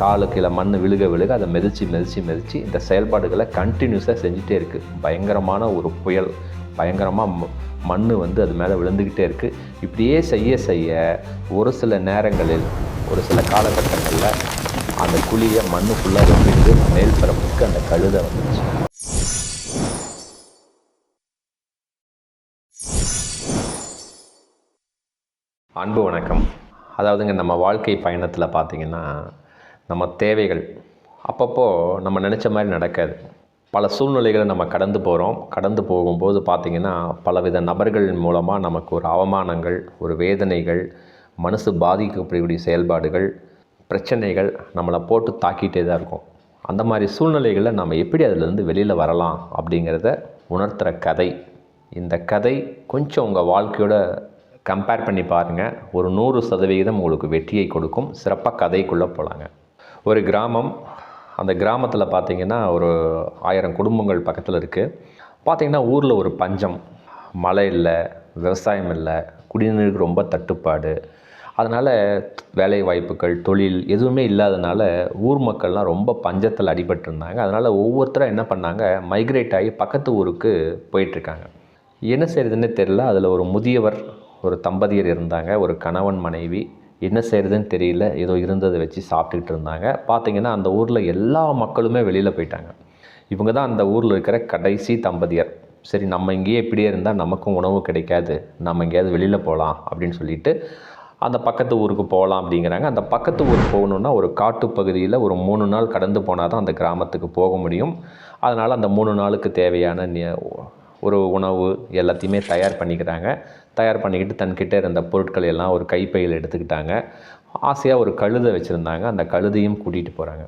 காலு கீழே மண் விழுக விழுக அதை மிதிச்சு மிதிச்சு மிதிச்சு இந்த செயல்பாடுகளை கண்டினியூஸாக செஞ்சுட்டே இருக்குது பயங்கரமான ஒரு புயல். பயங்கரமாக மண் வந்து அது மேலே விழுந்துக்கிட்டே இருக்குது இப்படியே செய்ய செய்ய ஒரு சில நேரங்களில் ஒரு சில காலகட்டங்களில் அந்த குழியை மண்ணு ஃபுல்லாக ரொம்பிட்டு மேல் பரப்புக்கு அந்த கழுதை வந்துச்சு அன்பு வணக்கம். அதாவதுங்க நம்ம வாழ்க்கை பயணத்தில் பார்த்திங்கன்னா நம்ம தேவைகள் அப்பப்போ நம்ம நினச்ச மாதிரி நடக்காது. பல சூழ்நிலைகளை நம்ம கடந்து போகிறோம் கடந்து போகும்போது பார்த்திங்கன்னா பலவித நபர்கள் மூலமாக நமக்கு ஒரு அவமானங்கள் ஒரு வேதனைகள் மனசு பாதிக்கக்கூடிய செயல்பாடுகள் பிரச்சனைகள் நம்மளை போட்டு தாக்கிட்டே தான் இருக்கும். அந்த மாதிரி சூழ்நிலைகளில் நம்ம எப்படி அதிலிருந்து வெளியில் வரலாம் அப்படிங்கிறத உணர்த்துகிற கதை. இந்த கதை கொஞ்சம் உங்கள் வாழ்க்கையோட கம்பேர் பண்ணி பாருங்கள் ஒரு நூறு சதவிகிதம் உங்களுக்கு வெற்றியை கொடுக்கும். சிறப்பாக கதைக்குள்ளே போகலாங்க ஒரு கிராமம் அந்த கிராமத்தில் பார்த்திங்கன்னா ஒரு ஆயிரம் குடும்பங்கள் பக்கத்தில் இருக்குது பார்த்திங்கன்னா ஊரில் ஒரு பஞ்சம். மழை இல்லை விவசாயம் இல்லை குடிநீருக்கு ரொம்ப தட்டுப்பாடு. அதனால் வேலை வாய்ப்புகள் தொழில் எதுவுமே இல்லாதனால ஊர் மக்கள்லாம் ரொம்ப பஞ்சத்தில் அடிபட்டிருந்தாங்க. அதனால் ஒவ்வொருத்தரும் என்ன பண்ணாங்க மைக்ரேட் ஆகி பக்கத்து ஊருக்கு போயிட்டுருக்காங்க. என்ன செய்கிறதுன்னு தெரில அதில் ஒரு முதியவர் ஒரு தம்பதியர் இருந்தாங்க. ஒரு கணவன் மனைவி. என்ன செய்கிறதுன்னு தெரியல. ஏதோ இருந்ததை வச்சு சாப்பிட்டுக்கிட்டு இருந்தாங்க. பார்த்தீங்கன்னா அந்த ஊரில் எல்லா மக்களுமே வெளியில் போயிட்டாங்க. இவங்க தான் அந்த ஊரில் இருக்கிற கடைசி தம்பதியர். சரி நம்ம இங்கேயே இப்படியே இருந்தால் நமக்கும் உணவு கிடைக்காது. நம்ம எங்கேயாவது வெளியில் போகலாம் அப்படின்னு சொல்லிட்டு அந்த பக்கத்து ஊருக்கு போகலாம் அப்படிங்கிறாங்க. அந்த பக்கத்து ஊர் போகணுன்னா ஒரு காட்டு பகுதியில் ஒரு மூணு நாள் கடந்து போனால் தான் அந்த கிராமத்துக்கு போக முடியும். அதனால் அந்த மூணு நாளுக்கு தேவையான ஒரு உணவு எல்லாத்தையுமே தயார் பண்ணிக்கிறாங்க தயார் பண்ணிக்கிட்டு தன்கிட்ட இருந்த பொருட்கள் எல்லாம் ஒரு கைப்பையில் எடுத்துக்கிட்டாங்க. ஆசையாக ஒரு கழுதை வச்சுருந்தாங்க. அந்த கழுதையும் கூட்டிகிட்டு போகிறாங்க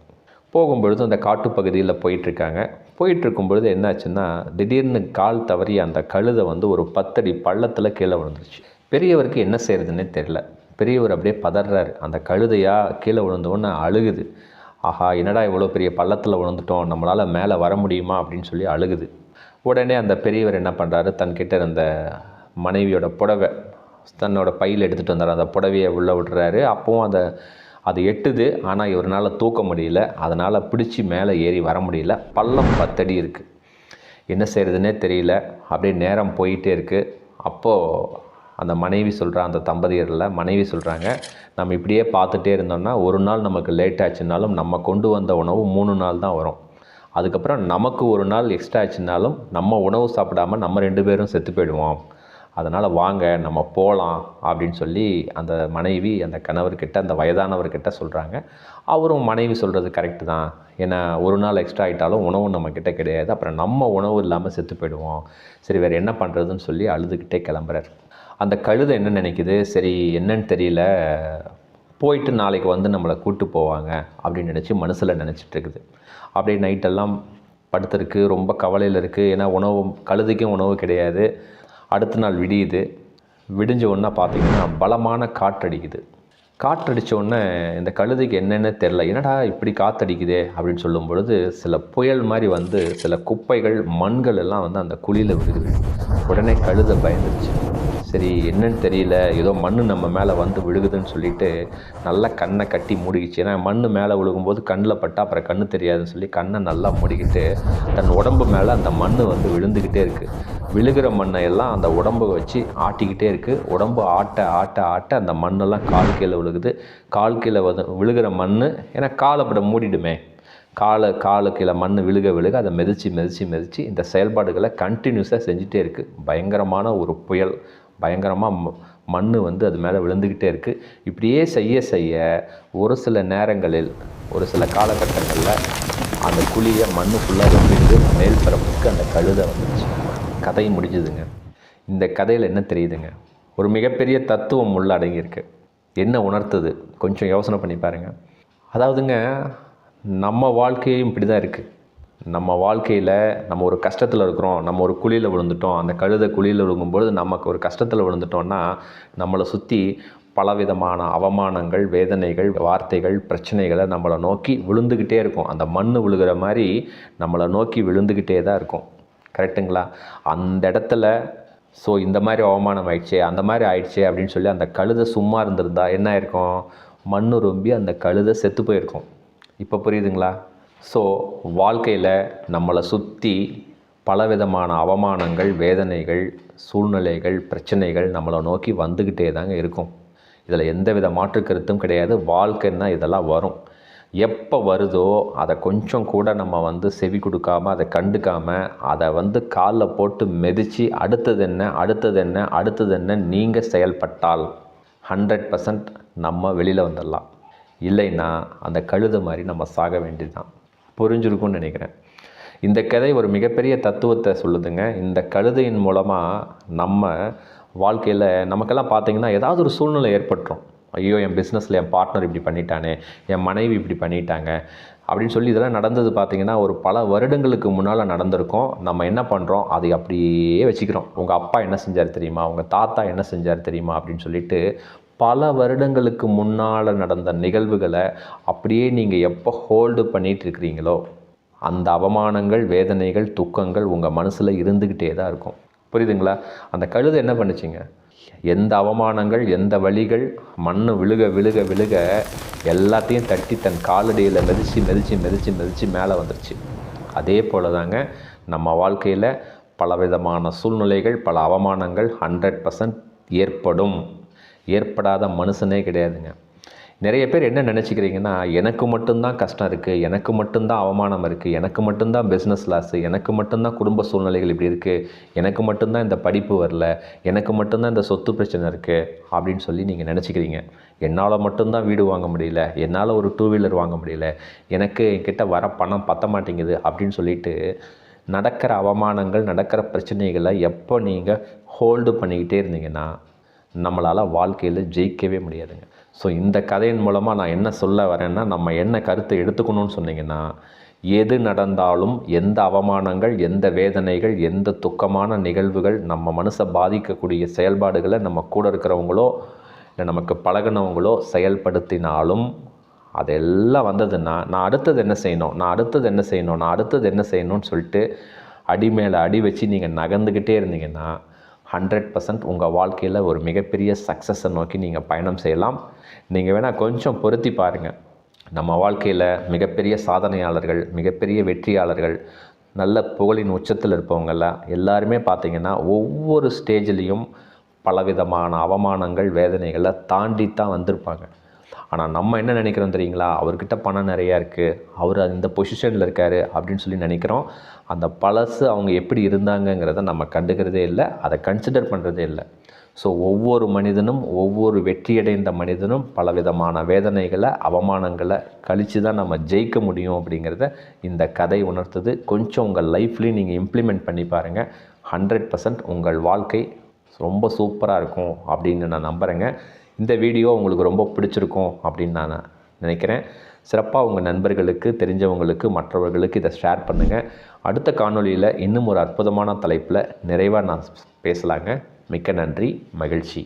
போகும்பொழுது அந்த காட்டுப்பகுதியில் போயிட்டுருக்காங்க. போயிட்டுருக்கும் பொழுது என்னாச்சுன்னா திடீர்னு கால் தவறி அந்த கழுதை வந்து ஒரு பத்தடி பள்ளத்தில் கீழே விழுந்துருச்சு. பெரியவருக்கு என்ன செய்கிறதுன்னே தெரில பெரியவர் அப்படியே பதறாரு. அந்த கழுதையாக கீழே விழுந்தோன்னு அழுகுது. ஆஹா என்னடா இவ்வளோ பெரிய பள்ளத்தில் விழுந்துட்டோம். நம்மளால் மேலே வர முடியுமா? அப்படின்னு சொல்லி அழுகுது. உடனே அந்த பெரியவர் என்ன பண்ணுறாரு தன்கிட்ட இருந்த மனைவியோட புடவை தன்னோட பையில் எடுத்துகிட்டு வந்தார். அந்த புடவையை உள்ளே விடுறாரு. அப்போவும் அந்த அது எட்டுது. ஆனால் இவரால் தூக்க முடியல. அதனால் பிடிச்சி மேலே ஏறி வர முடியல. பள்ளம் பத்தடி இருக்குது என்ன செய்கிறதுனே தெரியல. அப்படியே நேரம் போயிட்டே இருக்குது அப்போது அந்த மனைவி சொல்கிற அந்த தம்பதியரில் மனைவி சொல்கிறாங்க நம்ம இப்படியே பார்த்துட்டே இருந்தோம்னா ஒரு நாள் நமக்கு லேட் ஆச்சுனாலும் நம்ம கொண்டு வந்த உணவு மூணு நாள் தான் வரும். அதுக்கப்புறம் நமக்கு ஒரு நாள் எக்ஸ்ட்ரா ஆச்சுனாலும் நம்ம உணவு சாப்பிடாம நம்ம ரெண்டு பேரும் செத்து போயிடுவோம். அதனால் வாங்க நம்ம போகலாம் அப்படின்னு சொல்லி அந்த மனைவி அந்த கணவர்கிட்ட அந்த வயதானவர்கிட்ட சொல்கிறாங்க அவரும் மனைவி சொல்கிறது கரெக்டு தான். ஏன்னா ஒரு நாள் எக்ஸ்ட்ரா ஆகிட்டாலும் உணவு நம்மக்கிட்ட கிடையாது. அப்புறம் நம்ம உணவு இல்லாமல் செத்து போயிடுவோம். சரி வேறு என்ன பண்ணுறதுன்னு சொல்லி அழுதுகிட்டே கிளம்புறார். அந்த கழுதை என்ன நினைக்குது? சரி என்னன்னு தெரியல. போயிட்டு நாளைக்கு வந்து நம்மளை கூட்டு போவாங்க அப்படின்னு நினச்சி மனசில் நினச்சிட்டு இருக்குது. அப்படியே நைட்டெல்லாம் படுத்திருக்கு ரொம்ப கவலையில் இருக்குது ஏன்னா உணவு கழுதைக்கும் உணவு கிடையாது. அடுத்த நாள் விடியுது. விடிஞ்ச உடனே பார்த்திங்கன்னா பலமான காற்றடிக்குது. காற்றடிச்ச உடனே இந்த கழுதைக்கு என்னென்ன தெரில என்னடா இப்படி காற்றடிக்குதே அப்படின்னு சொல்லும் பொழுது சில புயல் மாதிரி வந்து சில குப்பைகள் மண்கள் எல்லாம் வந்து அந்த குழியில் விழுகுது. உடனே கழுதை பயந்துருச்சு. சரி என்னன்னு தெரியல. ஏதோ மண் நம்ம மேலே வந்து விழுகுதுன்னு சொல்லிட்டு நல்லா கண்ணை கட்டி மூடிக்கிச்சு. ஏன்னா மண் மேலே விழுகும்போது கண்ணில் பட்டா அப்புறம் கண்ணு தெரியாதுன்னு சொல்லி கண்ணை நல்லா மூடிக்கிட்டு தன் உடம்பு மேலே அந்த மண் வந்து விழுந்துக்கிட்டே இருக்குது விழுகிற மண்ணை எல்லாம் அந்த உடம்பை வச்சு ஆட்டிக்கிட்டே இருக்குது உடம்பு ஆட்ட ஆட்ட ஆட்ட அந்த மண்ணெல்லாம் கால் கீழே விழுகுது. கால் கீழே வந்து விழுகிற மண் ஏன்னா காலை அப்படி மூடிடுமே. காலை காலு கீழே மண் விழுக விழுக அதை மிதிச்சு மிதிச்சு மிதிச்சு இந்த செயல்பாடுகளை கண்டினியூஸாக செஞ்சுட்டே இருக்குது பயங்கரமான ஒரு புயல். பயங்கரமாக மண் வந்து அது மேலே விழுந்துக்கிட்டே இருக்குது இப்படியே செய்ய செய்ய ஒரு சில நேரங்களில் ஒரு சில காலகட்டங்களில் அந்த குழியை மண் ஃபுல்லாக ரொம்பிட்டு மேல் பரப்புக்கு அந்த கழுதை வந்துச்சு கதை முடிஞ்சுதுங்க. இந்த கதையில் என்ன தெரியுதுங்க? ஒரு மிகப்பெரிய தத்துவம் உள்ள அடங்கியிருக்கு. என்ன உணர்த்துது? கொஞ்சம் யோசனை பண்ணி பாருங்கள் அதாவதுங்க நம்ம வாழ்க்கையும் இப்படி தான் இருக்குது நம்ம வாழ்க்கையில் நம்ம ஒரு கஷ்டத்தில் இருக்கிறோம் நம்ம ஒரு குழியில் விழுந்துட்டோம் அந்த கழுதை குழியில் விழுங்கும்பொழுது நமக்கு ஒரு கஷ்டத்தில் விழுந்துட்டோம்னா நம்மளை சுற்றி பலவிதமான அவமானங்கள் வேதனைகள் வார்த்தைகள் பிரச்சனைகளை நம்மளை நோக்கி விழுந்துக்கிட்டே இருக்கும். அந்த மண் விழுகிற மாதிரி நம்மளை நோக்கி விழுந்துக்கிட்டே தான் இருக்கும். கரெக்டுங்களா அந்த இடத்துல ஸோ இந்த மாதிரி அவமானம் ஆயிடுச்சு அந்த மாதிரி ஆயிடுச்சு அப்படின்னு சொல்லி அந்த கழுதை சும்மா இருந்திருந்தா என்ன ஆயிருக்கும்? மண் ரொம்பி அந்த கழுதை செத்து போயிருக்கும். இப்போ புரியுதுங்களா? ஸோ வாழ்க்கையில் நம்மளை சுற்றி பலவிதமான அவமானங்கள் வேதனைகள் சூழ்நிலைகள் பிரச்சனைகள் நம்மளை நோக்கி வந்துக்கிட்டே தாங்க இருக்கும். இதில் எந்த வித மாற்று கருத்தும் கிடையாது. வாழ்க்கைன்னா இதெல்லாம் வரும். எப்போ வருதோ அதை கொஞ்சம் கூட நம்ம வந்து செவி கொடுக்காம அதை கண்டுக்காமல் அதை வந்து காலில் போட்டு மெதிச்சு அடுத்தது என்ன அடுத்தது என்ன அடுத்தது என்ன நீங்கள் செயல்பட்டால் ஹண்ட்ரட் பர்சன்ட் நம்ம வெளியில் வந்துடலாம் இல்லைன்னா அந்த கழுது மாதிரி நம்ம சாக வேண்டியதுதான். புரிஞ்சிருக்கும்னு நினைக்கிறேன். இந்த கதை ஒரு மிகப்பெரிய தத்துவத்தை சொல்லுதுங்க. இந்த கழுதையின் மூலமாக நம்ம வாழ்க்கையில் நமக்கெல்லாம் பார்த்தீங்கன்னா ஏதாவது ஒரு சூழ்நிலை ஏற்பட்டுரும். ஐயோ என் பிஸ்னஸில் என் பார்ட்னர் இப்படி பண்ணிட்டானே என் மனைவி இப்படி பண்ணிட்டாங்க அப்படின்னு சொல்லி இதெல்லாம் நடந்தது பார்த்திங்கன்னா ஒரு பல வருடங்களுக்கு முன்னால் நடந்திருக்கும். நம்ம என்ன பண்ணுறோம் அதை அப்படியே வச்சுக்கிறோம். உங்கள் அப்பா என்ன செஞ்சார் தெரியுமா? உங்கள் தாத்தா என்ன செஞ்சார் தெரியுமா? அப்படின்னு சொல்லிட்டு பல வருடங்களுக்கு முன்னால் நடந்த நிகழ்வுகளை அப்படியே நீங்கள் எப்போ ஹோல்டு பண்ணிகிட்டு இருக்கிறீங்களோ அந்த அவமானங்கள் வேதனைகள் துக்கங்கள் உங்கள் மனசில் இருந்துக்கிட்டே தான் இருக்கும். புரியுதுங்களா? அந்த கழுதை என்ன பண்ணிச்சிங்க? எந்த அவமானங்கள் எந்த வழிகள் மண் விழுக விழுக விழுக எல்லாத்தையும் தட்டி தன் காலடியில் மிதித்து மிதித்து மிதித்து மிதித்து மேலே வந்துருச்சு. அதே போல் தாங்க நம்ம வாழ்க்கையில் பலவிதமான சூழ்நிலைகள் பல அவமானங்கள் ஹண்ட்ரட் பர்சன்ட் ஏற்படும். ஏற்படாத மனுஷனே கிடையாதுங்க. நிறைய பேர் என்ன நினச்சிக்கிறீங்கன்னா எனக்கு மட்டும்தான் கஷ்டம் இருக்குது எனக்கு மட்டும்தான் அவமானம் இருக்குது எனக்கு மட்டும்தான் பிஸ்னஸ் லாஸு எனக்கு மட்டும்தான் குடும்ப சூழ்நிலைகள் இப்படி இருக்குது எனக்கு மட்டும்தான் இந்த படிப்பு வரல எனக்கு மட்டும்தான் இந்த சொத்து பிரச்சனை இருக்குது அப்படின்னு சொல்லி நீங்கள் நினச்சிக்கிறீங்க. என்னால் மட்டும்தான் வீடு வாங்க முடியல என்னால் ஒரு டூ வீலர் வாங்க முடியல எனக்கு என்கிட்ட வர பணம் பத்த மாட்டேங்குது அப்படின்னு சொல்லிட்டு நடக்கிற அவமானங்கள் நடக்கிற பிரச்சனைகளை எப்போ நீங்கள் ஹோல்டு பண்ணிக்கிட்டே இருந்தீங்கன்னா நம்மளால் வாழ்க்கையில் ஜெயிக்கவே முடியாதுங்க. ஸோ இந்த கதையின் மூலமாக நான் என்ன சொல்ல வரேன்னா நம்ம என்ன கருத்தை எடுத்துக்கணும்னு சொன்னீங்கன்னா எது நடந்தாலும் எந்த அவமானங்கள் எந்த வேதனைகள் எந்த துக்கமான நிகழ்வுகள் நம்ம மனசை பாதிக்கக்கூடிய செயல்பாடுகளை நம்ம கூட இருக்கிறவங்களோ இல்லை நமக்கு பழகினவங்களோ செயல்படுத்தினாலும் அதெல்லாம் வந்ததுன்னா நான் அடுத்தது என்ன செய்யணும் நான் அடுத்தது என்ன செய்யணும் நான் அடுத்தது என்ன செய்யணும்னு சொல்லிட்டு அடி மேலே அடி வச்சு நீங்கள் நகர்ந்துக்கிட்டே இருந்தீங்கன்னா ஹண்ட்ரட் பர்சன்ட் உங்கள் வாழ்க்கையில் ஒரு மிகப்பெரிய சக்ஸஸை நோக்கி நீங்கள் பயணம் செய்யலாம். நீங்கள் வேணால் கொஞ்சம் பொருத்தி பாருங்கள் நம்ம வாழ்க்கையில் மிகப்பெரிய சாதனையாளர்கள் மிகப்பெரிய வெற்றியாளர்கள் நல்ல புகழின் உச்சத்தில் இருப்பவங்கள எல்லாருமே பார்த்திங்கன்னா ஒவ்வொரு ஸ்டேஜ்லேயும் பலவிதமான அவமானங்கள் வேதனைகளை தாண்டி தான் வந்திருப்பாங்க. ஆனால் நம்ம என்ன நினைக்கிறோம் தெரியுங்களா? அவர்கிட்ட பணம் நிறையா இருக்குது அவர் இந்த பொசிஷனில் இருக்கார் அப்படின்னு சொல்லி நினைக்கிறோம். அந்த பழசு அவங்க எப்படி இருந்தாங்கங்கிறத நம்ம கண்டுக்கிறதே இல்லை. அதை கன்சிடர் பண்ணுறதே இல்லை. ஸோ ஒவ்வொரு மனிதனும் ஒவ்வொரு வெற்றியடைந்த மனிதனும் பலவிதமான வேதனைகளை அவமானங்களை கழித்து தான் நம்ம ஜெயிக்க முடியும் அப்படிங்கிறத இந்த கதை உணர்த்தது. கொஞ்சம் உங்கள் லைஃப்லேயும் நீங்கள் இம்ப்ளிமெண்ட் பண்ணி பாருங்கள் ஹண்ட்ரட் பர்சன்ட் உங்கள் வாழ்க்கை ரொம்ப சூப்பராக இருக்கும் அப்படின்னு நான் நம்புகிறேங்க இந்த வீடியோ உங்களுக்கு ரொம்ப பிடிச்சிருக்கும் அப்படின்னு நான் நினைக்கிறேன். சிறப்பாக உங்கள் நண்பர்களுக்கு தெரிஞ்சவங்களுக்கு மற்றவர்களுக்கு இதை ஷேர் பண்ணுங்கள் அடுத்த காணொலியில் இன்னும் ஒரு அற்புதமான தலைப்பில் நிறைவாக நான் பேசலாங்க. மிக்க நன்றி மகிழ்ச்சி.